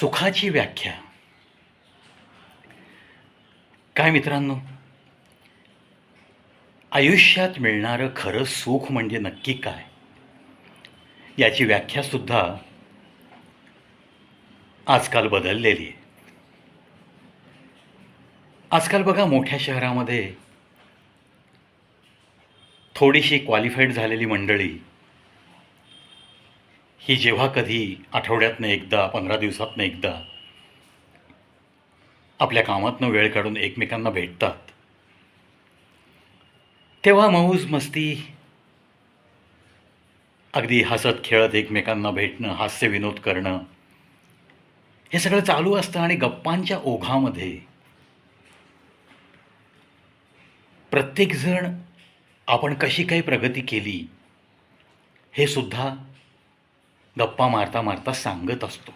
सुखाची व्याख्या. काय मित्रांनो? आयुष्यात मिळणारं खरं सुख म्हणजे नक्की काय? याची व्याख्यासुद्धा आजकाल बदललेली आहे. आजकाल बघा मोठ्या शहरामध्ये थोडीशी क्वालिफाईड झालेली मंडळी ही जेव्हा कधी आठवड्यातनं एकदा पंधरा दिवसातनं एकदा आपल्या कामातनं वेळ काढून एकमेकांना भेटतात तेव्हा मौज मस्ती अगदी हसत खेळत एकमेकांना भेटणं हास्य विनोद करणं हे सगळं चालू असतं आणि गप्पांच्या ओघामध्ये प्रत्येकजण आपण कशी काही प्रगती केली हे सुद्धा गप्पा मारता मारता सांगत असतो.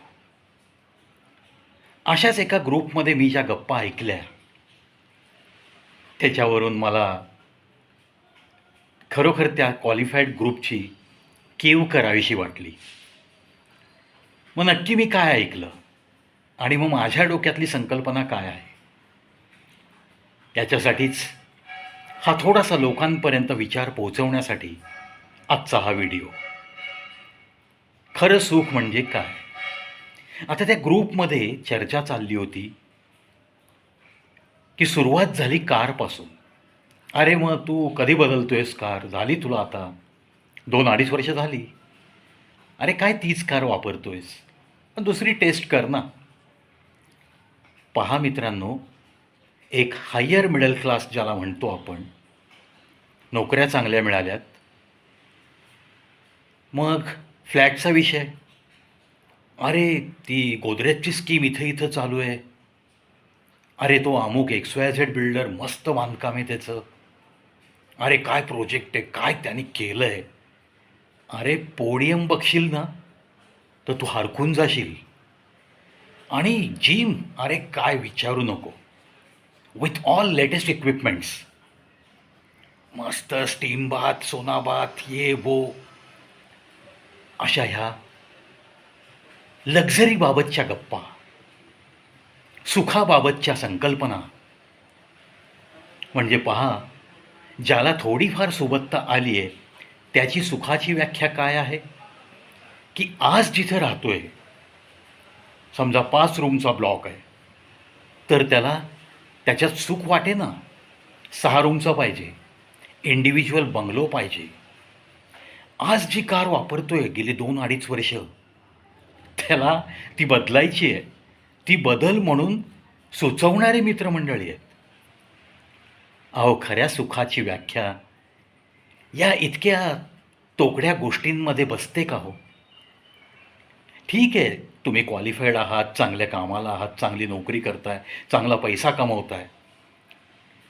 अशाच एका ग्रुपमध्ये मी ज्या गप्पा ऐकल्या त्याच्यावरून मला खरोखर त्या क्वालिफाईड ग्रुपची केव करावीशी वाटली. मग नक्की मी काय ऐकलं आणि मग माझ्या डोक्यातली संकल्पना काय आहे? याच्यासाठीच हा थोडासा लोकांपर्यंत विचार पोहोचवण्यासाठी आजचा हा व्हिडिओ. खरं सुख म्हणजे काय? आता त्या ग्रुपमध्ये चर्चा चालली होती की सुरुवात झाली कारपासून अरे मग तू कधी बदलतोयस कार झाली तुला आता? दोन अडीच वर्ष झाली. अरे काय तीच कार वापरतोयस? पण दुसरी टेस्ट कर ना. पहा मित्रांनो एक हायर मिडल क्लास ज्याला म्हणतो आपण नोकऱ्या चांगल्या मिळाल्यात. मग फ्लॅटचा विषय. अरे ती गोदरेजची स्कीम इथं इथं चालू आहे. अरे तो अमुक एक्स वाय झेड बिल्डर मस्त बांधकाम आहे त्याचं. अरे काय प्रोजेक्ट आहे काय त्याने केलं आहे अरे पोडियम बघशील ना तर तू हरकून जाशील. आणि जिम अरे काय विचारू नको. विथ ऑल लेटेस्ट इक्विपमेंट्स मस्त स्टीम बाथ सोना बाथ ये वो. अशा ह्या लक्झरीबाबतच्या गप्पा सुखाबाबतच्या संकल्पना. म्हणजे पहा ज्याला थोडीफार सुबत्ता आली आहे त्याची सुखाची व्याख्या काय आहे? की आज जिथं राहतोय समजा पाच रूमचा ब्लॉक आहे तर त्याला त्याच्यात सुख वाटे ना सहा रूमचा पाहिजे इंडिव्हिज्युअल बंगलो पाहिजे. आज जी कार वापरतोय गेली दोन अडीच वर्ष त्याला ती बदलायची आहे. ती बदल म्हणून सुचवणारे मित्रमंडळी आहेत. अहो खऱ्या सुखाची व्याख्या. या इतक्या तोकड्या गोष्टींमध्ये बसते का हो? ठीक आहे तुम्ही क्वालिफाईड आहात चांगल्या कामाला आहात चांगली नोकरी करताय चांगला पैसा कमवताय.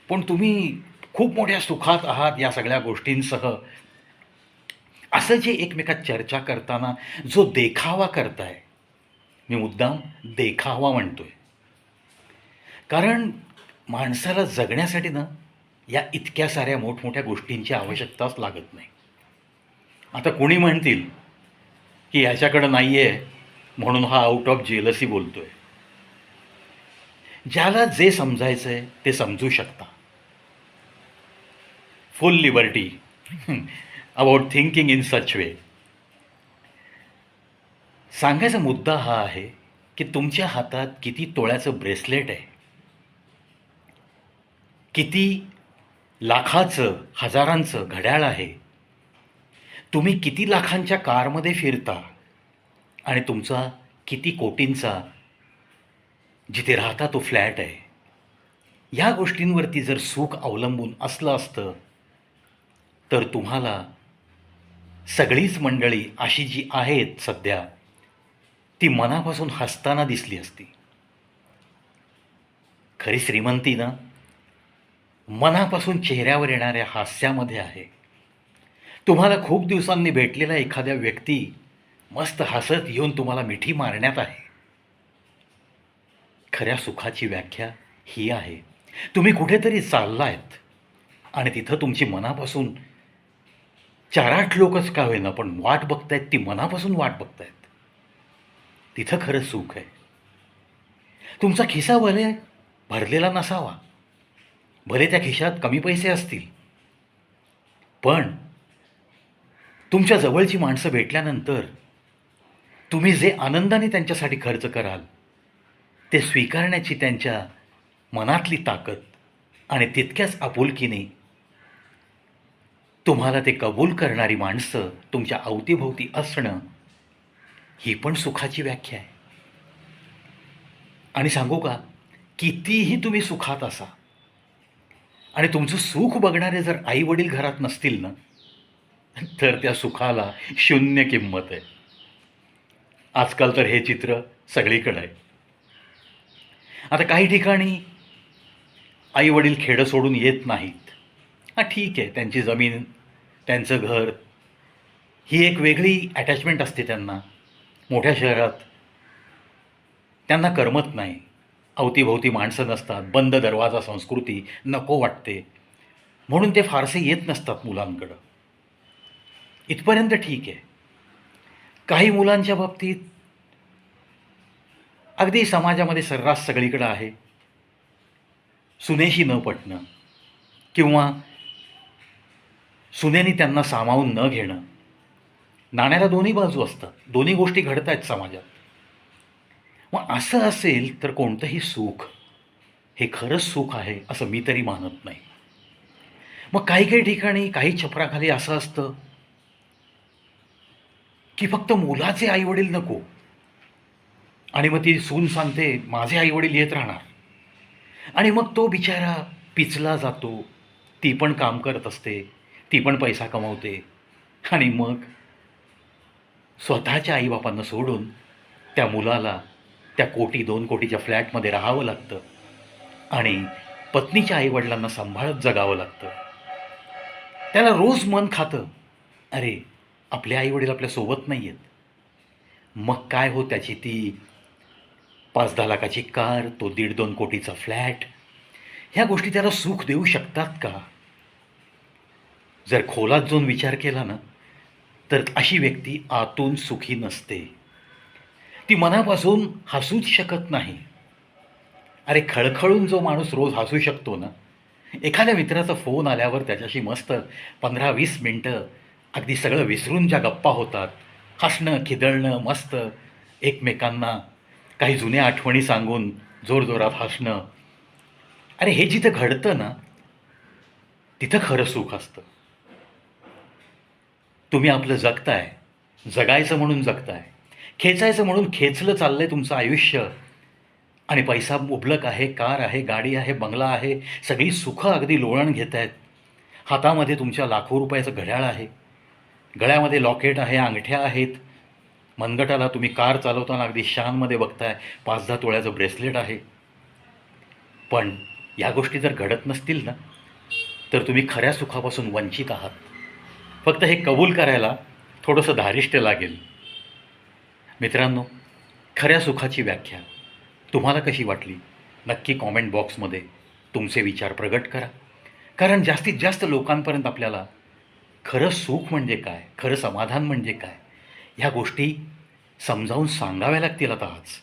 पण तुम्ही खूप मोठ्या सुखात आहात या सगळ्या गोष्टींसह. असं जे एकमेकात चर्चा करताना जो देखावा करताय मी मुद्दाम देखावा म्हणतोय. कारण माणसाला जगण्यासाठी ना या इतक्या साऱ्या मोठमोठ्या गोष्टींची आवश्यकताच लागत नाही. आता कोणी म्हणतील की ह्याच्याकडं नाही आहे म्हणून हा आउट ऑफ जेलसी बोलतोय. ज्याला जे समजायचं आहे ते समजू शकता. Full liberty about thinking in such way सांगायचा मुद्दा हा आहे की तुमच्या हातात किती तोळ्याचं ब्रेसलेट आहे. किती लाखाचं हजारांचं घड्याळ आहे. तुम्ही किती लाखांच्या कारमध्ये फिरता आणि तुमचा किती कोटींचा जिथे राहता तो फ्लॅट आहे. या गोष्टींवरती जर सुख अवलंबून असलं असतं तर तुम्हाला सगळीच मंडळी अशी जी आहेत सध्या ती मनापासून हसताना दिसली असती. खरी श्रीमंती ना मनापासून चेहऱ्यावर येणाऱ्या हास्यामध्ये आहे. तुम्हाला खूप दिवसांनी भेटलेला एखाद्या व्यक्ती मस्त हसत येऊन तुम्हाला मिठी मारण्यात आहे. खऱ्या सुखाची व्याख्या ही आहे. तुम्ही कुठेतरी चाललायत आणि तिथं तुमची मनापासून चार आठ लोकच का होईना पण वाट बघतायत ती मनापासून वाट बघतायत. तिथं खरं सुख आहे. तुमचा खिसा भले भरलेला नसावा भले त्या खिशात कमी पैसे असतील पण तुमच्या जवळची माणसं भेटल्यानंतर तुम्ही जे आनंदाने त्यांच्यासाठी खर्च कराल ते स्वीकारण्याची त्यांच्या मनातली ताकद आणि तितक्याच आपुलकीने तुम्हाला ते कबूल करणारी माणसं तुमच्या अवतीभोवती असणं ही पण सुखाची व्याख्या आहे. आणि सांगू का कितीही तुम्ही सुखात असा आणि तुमचं सुख बघणारे जर आई वडील घरात नसतील ना तर त्या सुखाला शून्य किंमत आहे. आजकाल तर हे चित्र सगळीकडे आहे. आता काही ठिकाणी आई वडील खेडं सोडून येत नाहीत. हां ठीक आहे. त्यांची जमीन त्यांचं घर. ही एक वेगळी अटॅचमेंट असते त्यांना. मोठ्या शहरात त्यांना करमत नाही. अवतीभोवती माणसं नसतात. बंद दरवाजा संस्कृती नको वाटते. म्हणून ते फारसे येत नसतात मुलांकडं. इथपर्यंत ठीक आहे. काही मुलांच्या बाबतीत अगदी समाजामध्ये सर्रास सगळीकडं आहे. सुनेशी न पटणं किंवा सुनेनी त्यांना सामावून न घेणं. नाण्याला दोन्ही बाजू असतात. दोन्ही गोष्टी घडत आहेत समाजात. मग असं असेल तर कोणतंही सुख. हे खरंच सुख आहे असं मी तरी मानत नाही. मग काही काही ठिकाणी काही छपराखाली असं असतं की फक्त मुलाचे आईवडील नको. आणि मग ती सून सांगते माझे आईवडील येत राहणार. आणि मग तो बिचारा पिचला जातो. ती पण काम करत असते. ती पण पैसा कमवते. आणि मग स्वतःच्या आईबापांना सोडून त्या मुलाला त्या कोटी दोन कोटीच्या फ्लॅटमध्ये राहावं लागतं. आणि पत्नीच्या आईवडिलांना सांभाळत जगावं लागतं. त्याला रोज मन खातं. अरे आपले आईवडील आपल्यासोबत नाही आहेत मग काय हो त्याची ती पाच दहा लाखाची कार तो दीड दोन कोटीचा फ्लॅट? ह्या गोष्टी त्याला सुख देऊ शकतात का? जर खोलात जाऊन विचार केला ना तर अशी व्यक्ती आतून सुखी नसते. ती मनापासून हसूच शकत नाही. अरे खळखळून जो माणूस रोज हसू शकतो ना एखाद्या मित्राचा फोन आल्यावर त्याच्याशी मस्त पंधरा वीस मिनटं अगदी सगळं विसरून ज्या गप्पा होतात हसणं खिदळणं मस्त एकमेकांना काही जुन्या आठवणी सांगून जोरजोरात हसणं. अरे हे जिथं घडतं ना तिथं खरं सुख असतं. तुम्ही आपलं जगताय. जगायचं म्हणून जगताय. खेचायचं म्हणून खेचलं चाललंय तुमचं आयुष्य. आणि पैसा मुबलक आहे कार आहे गाडी आहे बंगला आहे सगळी सुखं अगदी लोळण घेत आहेत. हातामध्ये तुमच्या लाखो रुपयाचं घड्याळ आहे. गळ्यामध्ये लॉकेट आहे अंगठ्या आहेत. मनगटाला तुम्ही कार चालवताना अगदी शानमध्ये बघताय. पाच दहा तोळ्याचं ब्रेसलेट आहे. पण या गोष्टी जर घडत नसतील ना तर तुम्ही खऱ्या सुखापासून वंचित आहात. फक्त हे कबूल करायला थोडंसं धारिष्ट्य लागेल. मित्रांनो खऱ्या सुखाची व्याख्या. तुम्हाला कशी वाटली? नक्की कॉमेंट बॉक्समध्ये तुमचे विचार प्रगट करा. कारण जास्तीत जास्त लोकांपर्यंत आपल्याला खरं सुख म्हणजे काय खरं समाधान म्हणजे काय ह्या गोष्टी समजावून सांगाव्या लागतील आता आज.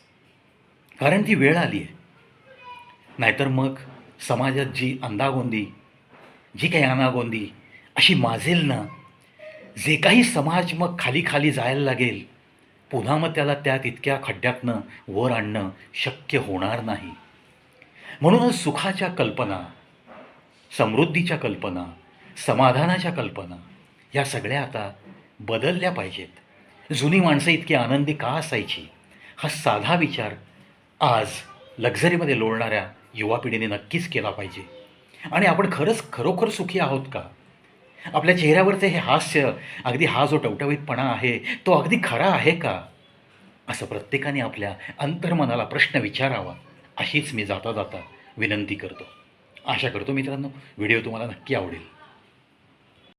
कारण ती वेळ आली आहे. नाहीतर मग समाजात जी अंदागोंदी जी काही अनागोंदी अशी माजेल ना जे काही समाज मग खाली खाली जायला लागेल पुन्हा मग त्याला त्या तितक्या खड्ड्यातनं वर आणणं शक्य होणार नाही. म्हणूनच सुखाच्या कल्पना समृद्धीच्या कल्पना समाधानाच्या कल्पना या सगळ्या आता बदलल्या पाहिजेत. जुनी माणसं इतकी आनंदी का असायची? हा साधा विचार आज लक्झरीमध्ये लोळणाऱ्या युवा पिढीने नक्कीच केला पाहिजे. आणि आपण खरंच खरोखर सुखी आहोत का? आपल्या चेहऱ्यावरचे हे हास्य अगदी हा जो टवटवीतपणा आहे तो अगदी खरा आहे का? असं प्रत्येकाने आपल्या अंतर्मनाला प्रश्न विचारावा. अशीच मी जाता जाता विनंती करतो. आशा करतो मित्रांनो व्हिडिओ तुम्हाला नक्की आवडेल.